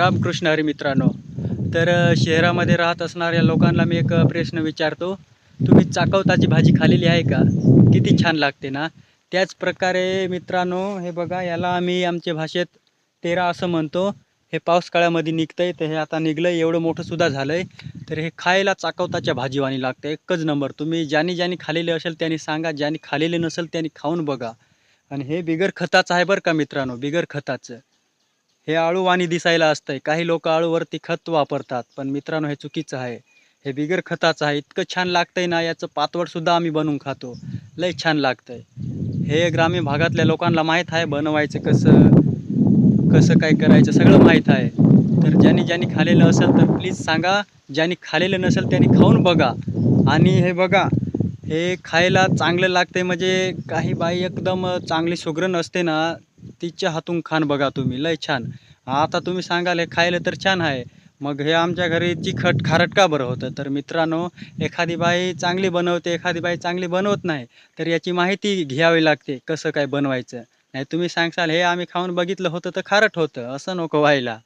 रामकृष्ण हरी मित्रांनो. तर शहरामध्ये राहत असणाऱ्या लोकांना मी एक प्रश्न विचारतो. तुम्ही चाकवताची भाजी खालेली आहे का? किती छान लागते ना? त्याच प्रकारे मित्रांनो हे बघा याला आम्ही आमच्या भाषेत तेरा असं म्हणतो. हे पाऊस काळामध्ये निघतंय तर हे आता निघलं एवढं मोठंसुद्धा झालं आहे तर हे खायला चाकवताच्या भाजीवाणी लागतं. एकच नंबर. तुम्ही ज्यानी ज्यानी खाल्लेले असेल त्यांनी सांगा. ज्यानी खाल्लेले नसेल त्यांनी खाऊन बघा. आणि हे बिगर खताचं आहे बरं का मित्रांनो? बिगर खताचं. हे आळूवाणी दिसायला असतंय. काही लोक आळूवरती खत वापरतात पण मित्रांनो हे चुकीचं आहे. हे बिगर खताचं आहे. इतकं छान लागतंय ना याचं पातवडसुद्धा आम्ही बनवून खातो. लय छान लागतंय. हे ग्रामीण भागातल्या लोकांना माहीत आहे बनवायचं कसं कसं काय करायचं सगळं माहीत आहे. तर ज्यांनी ज्यांनी खालेलं असेल तर प्लीज सांगा. ज्यांनी खालेलं नसेल त्यांनी खाऊन बघा. आणि हे बघा हे खायला चांगलं लागते म्हणजे काही बाई एकदम चांगली सुगरण असते ना तिच्या हातून खाण बघा तुम्ही लय छान. आता तुम्ही सांगाल हे खायला तर छान आहे मग हे आमच्या घरी चिखट खारट का बरं होतं? तर मित्रांनो एखादी बाई चांगली बनवते एखादी बाई चांगली बनवत नाही तर याची माहिती घ्यावी लागते कसं काय बनवायचं. नाही तुम्ही सांगसाल हे आम्ही खाऊन बघितलं होतं तर खारट होतं असं नको व्हायला.